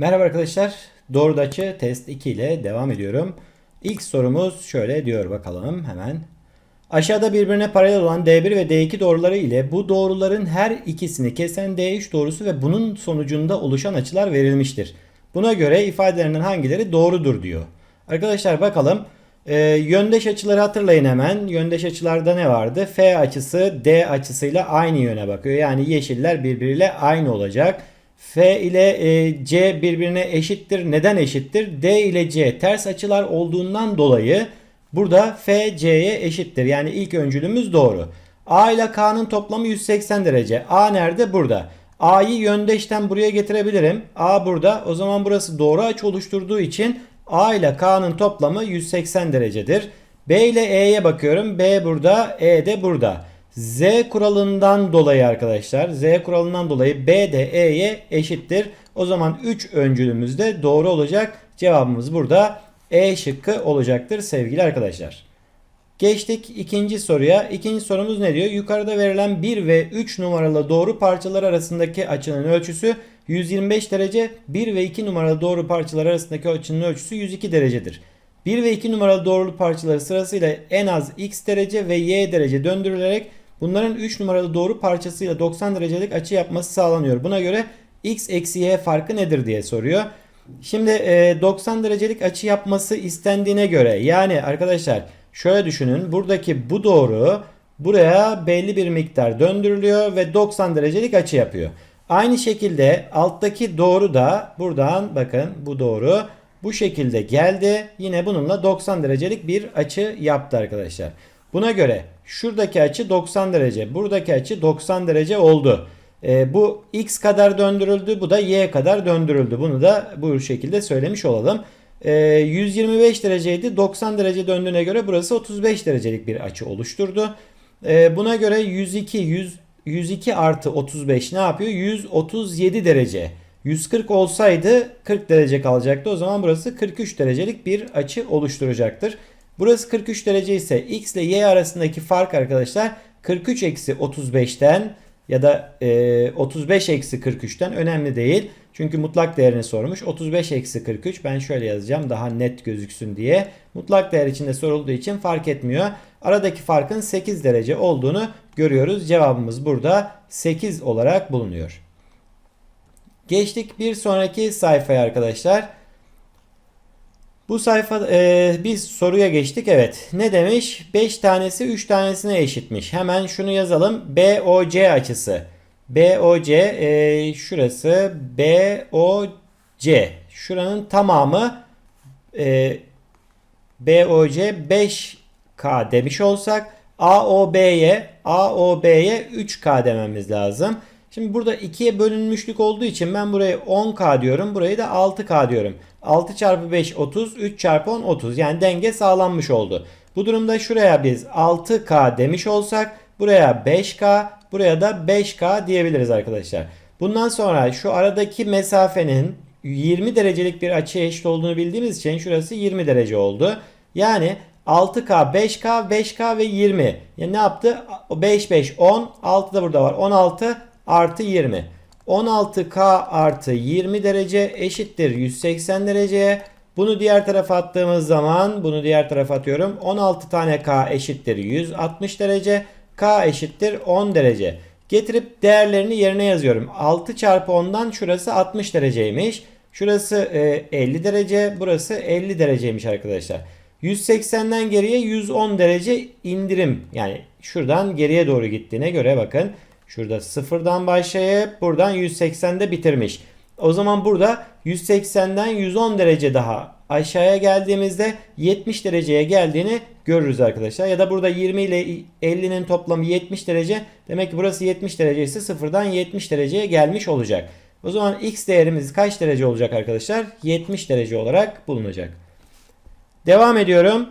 Merhaba arkadaşlar. Doğru açı test 2 ile devam ediyorum. İlk sorumuz şöyle diyor bakalım hemen. Aşağıda birbirine paralel olan D1 ve D2 doğruları ile bu doğruların her ikisini kesen D3 doğrusu ve bunun sonucunda oluşan açılar verilmiştir. Buna göre ifadelerinden hangileri doğrudur diyor. Arkadaşlar bakalım. Ee, yöndeş açıları hatırlayın hemen. Yöndeş açılarda ne vardı? F açısı D açısıyla aynı yöne bakıyor. Yani yeşiller birbiriyle aynı olacak. F ile e, C birbirine eşittir. Neden eşittir? D ile C ters açılar olduğundan dolayı burada F C'ye eşittir. Yani ilk öncülümüz doğru. A ile K'nın toplamı 180 derece. A nerede? Burada. A'yı yöndeşten buraya getirebilirim. A burada. O zaman burası doğru açı oluşturduğu için A ile K'nın toplamı 180 derecedir. B ile E'ye bakıyorum. B burada, E de burada. Z kuralından dolayı arkadaşlar, Z kuralından dolayı B de E'ye eşittir. O zaman 3 öncülümüz de doğru olacak. Cevabımız burada E şıkkı olacaktır sevgili arkadaşlar. Geçtik ikinci soruya. İkinci sorumuz ne diyor? Yukarıda verilen 1 ve 3 numaralı doğru parçalar arasındaki açının ölçüsü 125 derece. 1 ve 2 numaralı doğru parçalar arasındaki açının ölçüsü 102 derecedir. 1 ve 2 numaralı doğrulu parçaları sırasıyla en az x derece ve y derece döndürülerek bunların 3 numaralı doğru parçasıyla 90 derecelik açı yapması sağlanıyor. Buna göre x eksi y farkı nedir diye soruyor. Şimdi e, 90 derecelik açı yapması istendiğine göre yani arkadaşlar şöyle düşünün buradaki bu doğru buraya belli bir miktar döndürülüyor ve 90 derecelik açı yapıyor. Aynı şekilde alttaki doğru da buradan bakın bu doğru bu şekilde geldi. Yine bununla 90 derecelik bir açı yaptı arkadaşlar. Buna göre şuradaki açı 90 derece. Buradaki açı 90 derece oldu. E, bu x kadar döndürüldü. Bu da y kadar döndürüldü. Bunu da bu şekilde söylemiş olalım. E, 125 dereceydi. 90 derece döndüğüne göre burası 35 derecelik bir açı oluşturdu. E, buna göre 102 100 102 artı 35 ne yapıyor? 137 derece. 140 olsaydı 40 derece kalacaktı. O zaman burası 43 derecelik bir açı oluşturacaktır. Burası 43 derece ise x ile y arasındaki fark arkadaşlar 43 eksi 35'ten ya da e, 35 eksi 43'ten önemli değil. Çünkü mutlak değerini sormuş. 35 eksi 43 ben şöyle yazacağım daha net gözüksün diye. Mutlak değer içinde sorulduğu için fark etmiyor. Aradaki farkın 8 derece olduğunu görüyoruz. Cevabımız burada 8 olarak bulunuyor. Geçtik bir sonraki sayfaya arkadaşlar. Bu sayfa e, biz soruya geçtik. Evet. Ne demiş? 5 tanesi 3 tanesine eşitmiş. Hemen şunu yazalım. BOC açısı. BOC e, şurası BOC. Şuranın tamamı e, BOC 5K demiş olsak AOB'ye AOB'ye 3K dememiz lazım. Şimdi burada 2'ye bölünmüşlük olduğu için ben buraya 10K diyorum. Burayı da 6K diyorum. 6 çarpı 5 30. 3 çarpı 10 30. Yani denge sağlanmış oldu. Bu durumda şuraya biz 6K demiş olsak buraya 5K buraya da 5K diyebiliriz arkadaşlar. Bundan sonra şu aradaki mesafenin 20 derecelik bir açıya eşit olduğunu bildiğimiz için şurası 20 derece oldu. Yani 6K, 5K, 5K ve 20. Yani ne yaptı? 5, 5, 10. 6 da burada var. 16 artı 20. 16K artı 20 derece eşittir 180 dereceye. Bunu diğer tarafa attığımız zaman bunu diğer tarafa atıyorum. 16 tane K eşittir 160 derece. K eşittir 10 derece. Getirip değerlerini yerine yazıyorum. 6 çarpı 10'dan şurası 60 dereceymiş. Şurası 50 derece. Burası 50 dereceymiş arkadaşlar. 180'den geriye 110 derece indirim. Yani şuradan geriye doğru gittiğine göre bakın. Şurada sıfırdan başlayıp buradan 180'de bitirmiş. O zaman burada 180'den 110 derece daha aşağıya geldiğimizde 70 dereceye geldiğini görürüz arkadaşlar. Ya da burada 20 ile 50'nin toplamı 70 derece. Demek ki burası 70 derece ise sıfırdan 70 dereceye gelmiş olacak. O zaman x değerimiz kaç derece olacak arkadaşlar? 70 derece olarak bulunacak. Devam ediyorum.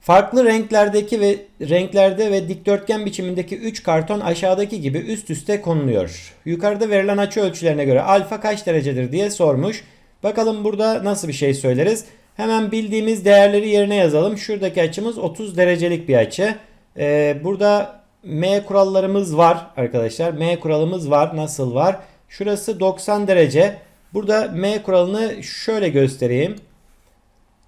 Farklı renklerdeki ve renklerde ve dikdörtgen biçimindeki 3 karton aşağıdaki gibi üst üste konuluyor. Yukarıda verilen açı ölçülerine göre alfa kaç derecedir diye sormuş. Bakalım burada nasıl bir şey söyleriz. Hemen bildiğimiz değerleri yerine yazalım. Şuradaki açımız 30 derecelik bir açı. Ee, burada M kurallarımız var arkadaşlar. M kuralımız var. Nasıl var? Şurası 90 derece. Burada M kuralını şöyle göstereyim.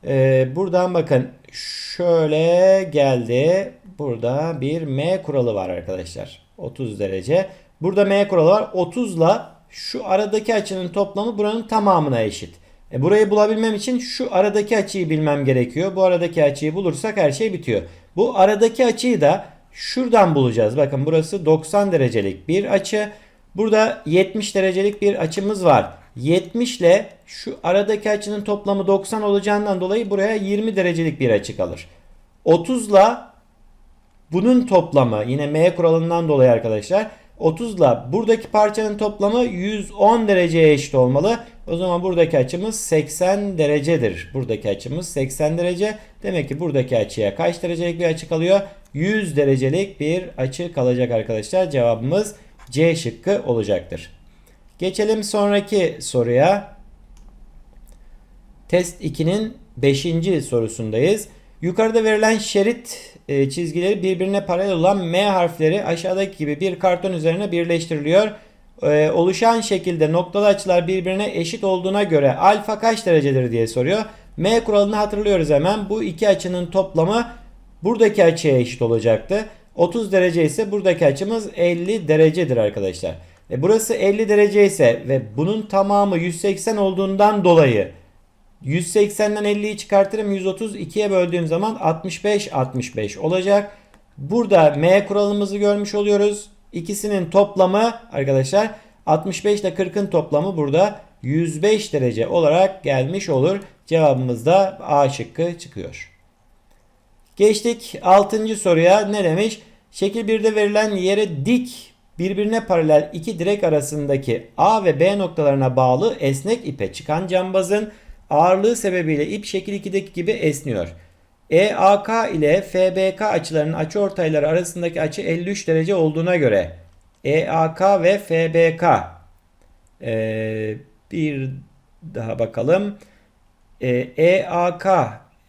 Ee, buradan bakın şöyle geldi. Burada bir M kuralı var arkadaşlar. 30 derece. Burada M kuralı var. 30 ile şu aradaki açının toplamı buranın tamamına eşit. E burayı bulabilmem için şu aradaki açıyı bilmem gerekiyor. Bu aradaki açıyı bulursak her şey bitiyor. Bu aradaki açıyı da şuradan bulacağız. Bakın burası 90 derecelik bir açı. Burada 70 derecelik bir açımız var. 70 ile şu aradaki açının toplamı 90 olacağından dolayı buraya 20 derecelik bir açı kalır. 30 ile bunun toplamı yine M kuralından dolayı arkadaşlar 30 ile buradaki parçanın toplamı 110 dereceye eşit olmalı. O zaman buradaki açımız 80 derecedir. Buradaki açımız 80 derece. Demek ki buradaki açıya kaç derecelik bir açı kalıyor? 100 derecelik bir açı kalacak arkadaşlar. Cevabımız C şıkkı olacaktır. Geçelim sonraki soruya. Test 2'nin 5. sorusundayız. Yukarıda verilen şerit e, çizgileri birbirine paralel olan M harfleri aşağıdaki gibi bir karton üzerine birleştiriliyor. E, oluşan şekilde noktalı açılar birbirine eşit olduğuna göre alfa kaç derecedir diye soruyor. M kuralını hatırlıyoruz hemen. Bu iki açının toplamı buradaki açıya eşit olacaktı. 30 derece ise buradaki açımız 50 derecedir arkadaşlar. E, burası 50 derece ise ve bunun tamamı 180 olduğundan dolayı 180'den 50'yi çıkartırım. 132'ye böldüğüm zaman 65 65 olacak. Burada M kuralımızı görmüş oluyoruz. İkisinin toplamı arkadaşlar 65 ile 40'ın toplamı burada 105 derece olarak gelmiş olur. Cevabımız da A şıkkı çıkıyor. Geçtik 6. soruya ne demiş? Şekil 1'de verilen yere dik birbirine paralel iki direk arasındaki A ve B noktalarına bağlı esnek ipe çıkan cambazın ağırlığı sebebiyle ip şekil 2'deki gibi esniyor. EAK ile FBK açılarının açıortayları arasındaki açı 53 derece olduğuna göre EAK ve FBK ee, bir daha bakalım. EAK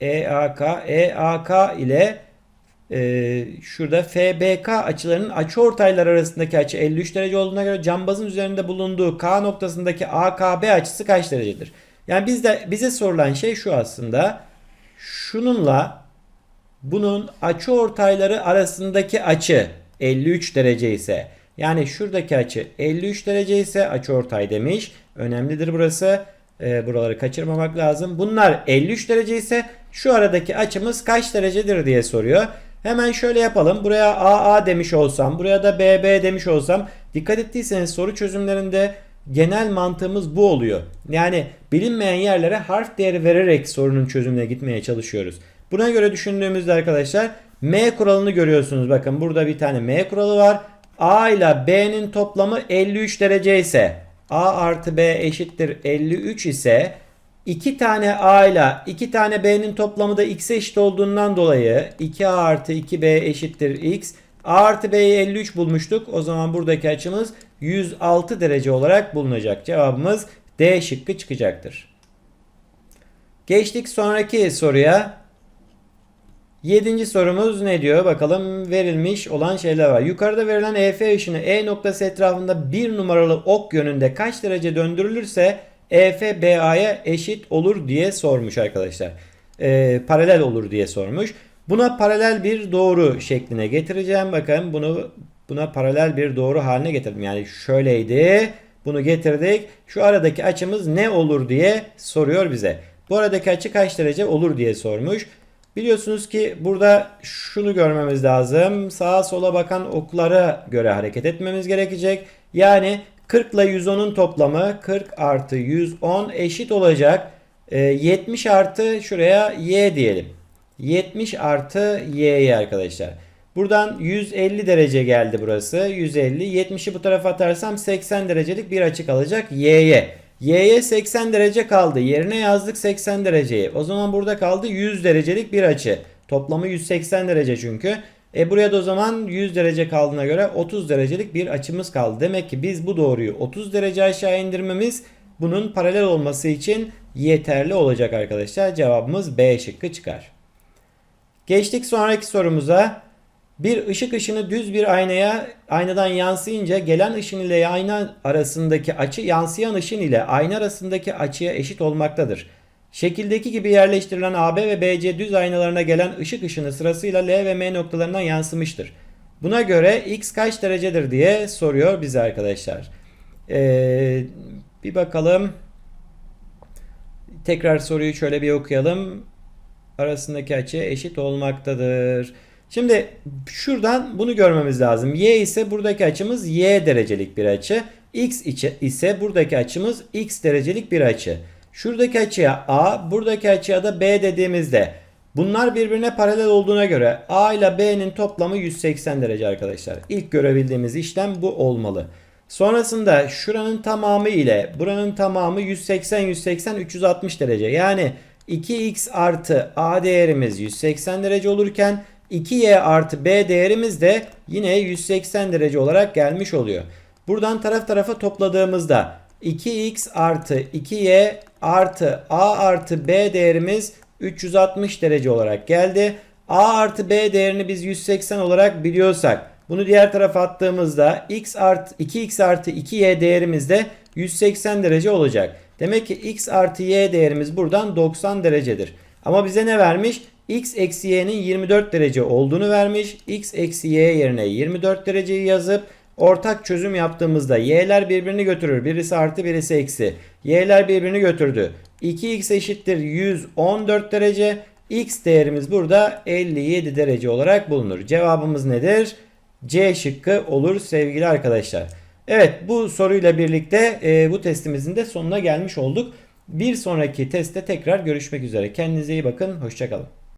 EAK EAK ile e, şurada FBK açılarının açıortaylar arasındaki açı 53 derece olduğuna göre cambazın üzerinde bulunduğu K noktasındaki AKB açısı kaç derecedir? Yani bizde bize sorulan şey şu aslında. Şununla bunun açı ortayları arasındaki açı 53 derece ise yani şuradaki açı 53 derece ise açı ortay demiş. Önemlidir burası. E, buraları kaçırmamak lazım. Bunlar 53 derece ise şu aradaki açımız kaç derecedir diye soruyor. Hemen şöyle yapalım. Buraya AA demiş olsam, buraya da BB demiş olsam dikkat ettiyseniz soru çözümlerinde genel mantığımız bu oluyor. Yani bilinmeyen yerlere harf değeri vererek sorunun çözümüne gitmeye çalışıyoruz. Buna göre düşündüğümüzde arkadaşlar M kuralını görüyorsunuz. Bakın burada bir tane M kuralı var. A ile B'nin toplamı 53 derece ise A artı B eşittir 53 ise 2 tane A ile 2 tane B'nin toplamı da X eşit olduğundan dolayı 2A artı 2B eşittir X. A artı B'yi 53 bulmuştuk. O zaman buradaki açımız 106 derece olarak bulunacak. Cevabımız D şıkkı çıkacaktır. Geçtik sonraki soruya. Yedinci sorumuz ne diyor? Bakalım verilmiş olan şeyler var. Yukarıda verilen EF ışını E noktası etrafında bir numaralı ok yönünde kaç derece döndürülürse EF BA'ya eşit olur diye sormuş arkadaşlar. Ee, paralel olur diye sormuş. Buna paralel bir doğru şekline getireceğim. Bakın bunu buna paralel bir doğru haline getirdim. Yani şöyleydi. Bunu getirdik. Şu aradaki açımız ne olur diye soruyor bize. Bu aradaki açı kaç derece olur diye sormuş. Biliyorsunuz ki burada şunu görmemiz lazım. Sağa sola bakan oklara göre hareket etmemiz gerekecek. Yani 40 ile 110'un toplamı 40 artı 110 eşit olacak. E, 70 artı şuraya y diyelim. 70 artı y'ye arkadaşlar. Buradan 150 derece geldi burası. 150. 70'i bu tarafa atarsam 80 derecelik bir açı kalacak y'ye. Y'ye 80 derece kaldı. Yerine yazdık 80 dereceyi. O zaman burada kaldı 100 derecelik bir açı. Toplamı 180 derece çünkü. E buraya da o zaman 100 derece kaldığına göre 30 derecelik bir açımız kaldı. Demek ki biz bu doğruyu 30 derece aşağı indirmemiz bunun paralel olması için yeterli olacak arkadaşlar. Cevabımız B şıkkı çıkar. Geçtik sonraki sorumuza. Bir ışık ışını düz bir aynaya aynadan yansıyınca gelen ışın ile ayna arasındaki açı yansıyan ışın ile ayna arasındaki açıya eşit olmaktadır. Şekildeki gibi yerleştirilen AB ve BC düz aynalarına gelen ışık ışını sırasıyla L ve M noktalarından yansımıştır. Buna göre x kaç derecedir diye soruyor bize arkadaşlar. Ee, bir bakalım. Tekrar soruyu şöyle bir okuyalım. Arasındaki açı eşit olmaktadır. Şimdi şuradan bunu görmemiz lazım. Y ise buradaki açımız y derecelik bir açı. X ise buradaki açımız x derecelik bir açı. Şuradaki açıya A, buradaki açıya da B dediğimizde bunlar birbirine paralel olduğuna göre A ile B'nin toplamı 180 derece arkadaşlar. İlk görebildiğimiz işlem bu olmalı. Sonrasında şuranın tamamı ile buranın tamamı 180 180 360 derece. Yani 2x artı a değerimiz 180 derece olurken 2y artı b değerimiz de yine 180 derece olarak gelmiş oluyor. Buradan taraf tarafa topladığımızda 2x artı 2y artı a artı b değerimiz 360 derece olarak geldi. a artı b değerini biz 180 olarak biliyorsak bunu diğer tarafa attığımızda x artı 2x artı 2y değerimiz de 180 derece olacak. Demek ki x artı y değerimiz buradan 90 derecedir. Ama bize ne vermiş? x eksi y'nin 24 derece olduğunu vermiş. x eksi y yerine 24 dereceyi yazıp ortak çözüm yaptığımızda y'ler birbirini götürür. Birisi artı birisi eksi. y'ler birbirini götürdü. 2x eşittir 114 derece. x değerimiz burada 57 derece olarak bulunur. Cevabımız nedir? C şıkkı olur sevgili arkadaşlar. Evet bu soruyla birlikte e, bu testimizin de sonuna gelmiş olduk. Bir sonraki testte tekrar görüşmek üzere. Kendinize iyi bakın. Hoşçakalın.